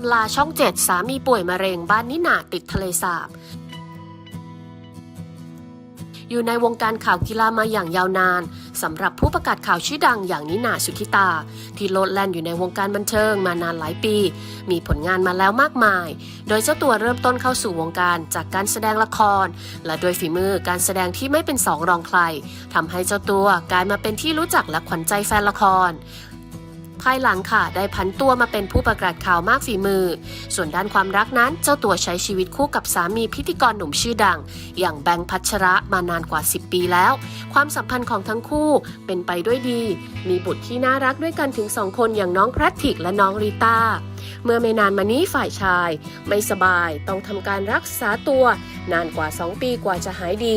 ำลาช่องเจ็ดสามีป่วยมะเร็งบ้านนิหนาติดทะเลสาบ อยู่ในวงการข่าวกีฬามาอย่างยาวนานสำหรับผู้ประกาศข่าวชื่อดังอย่างนิหนาสุธิตา ที่โลดแล่นอยู่ในวงการบันเทิงมานานหลายปี มีผลงานมาแล้วมากมาย โดยเจ้าตัวเริ่มต้นเข้าสู่วงการจากการแสดงละคร และโดยฝีมือการแสดงที่ไม่เป็นสองรองใครทำให้เจ้าตัวกลายมาเป็นที่รู้จักและขวัญใจแฟนละคร ภายหลังค่ะ ได้พันตัวมาเป็นผู้ประกาศข่าวมากฝีมือ ส่วนด้านความรักนั้น เจ้าตัวใช้ชีวิตคู่กับสามีพิธีกรหนุ่มชื่อดัง อย่างแบงค์พัชระมานานกว่า 10 ปีแล้ว ความสัมพันธ์ของทั้งคู่เป็นไปด้วยดี มีบุตรที่น่ารักด้วยกันถึงสองคนอย่างน้องแพทริกและน้องริต้า เมื่อไม่นานมานี้ฝ่ายชาย ไม่สบายต้องทำการรักษาตัว นานกว่า 2 ปีกว่าจะหายดี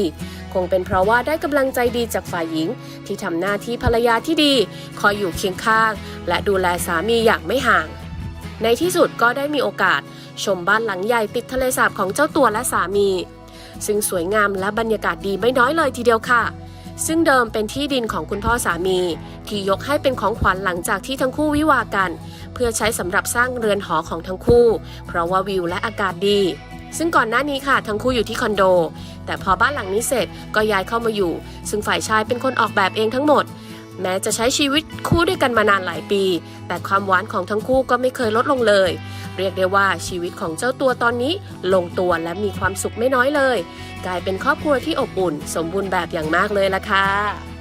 คงเป็นเพราะว่าได้กำลังใจดีจากฝ่ายหญิง ที่ทำหน้าที่ภรรยาที่ดี คอยอยู่เคียงข้าง และดูแลสามีอย่างไม่ห่าง ในที่สุดก็ได้มีโอกาส ชมบ้านหลังใหญ่ติดทะเลสาบของเจ้าตัวและสามี ซึ่งสวยงามและบรรยากาศดีไม่น้อยเลยทีเดียวค่ะ ซึ่งเดิมเป็นที่ดินของคุณพ่อสามี ที่ยกให้เป็นของขวัญหลังจากที่ทั้งคู่วิวากัน เพื่อใช้สำหรับสร้างเรือนหอของทั้งคู่ เพราะว่าวิวและอากาศดี ซึ่งก่อนหน้านี้ค่ะทั้งคู่อยู่ที่คอนโด แต่พอบ้านหลังนี้เสร็จก็ย้ายเข้ามาอยู่ ซึ่งฝ่ายชายเป็นคนออกแบบเองทั้งหมด แม้จะใช้ชีวิตคู่ด้วยกันมานานหลายปี แต่ความหวานของทั้งคู่ก็ไม่เคยลดลงเลย เรียกได้ว่าชีวิตของเจ้าตัวตอนนี้ลงตัวและมีความสุขไม่น้อยเลย กลายเป็นครอบครัวที่อบอุ่น สมบูรณ์แบบอย่างมากเลยล่ะค่ะ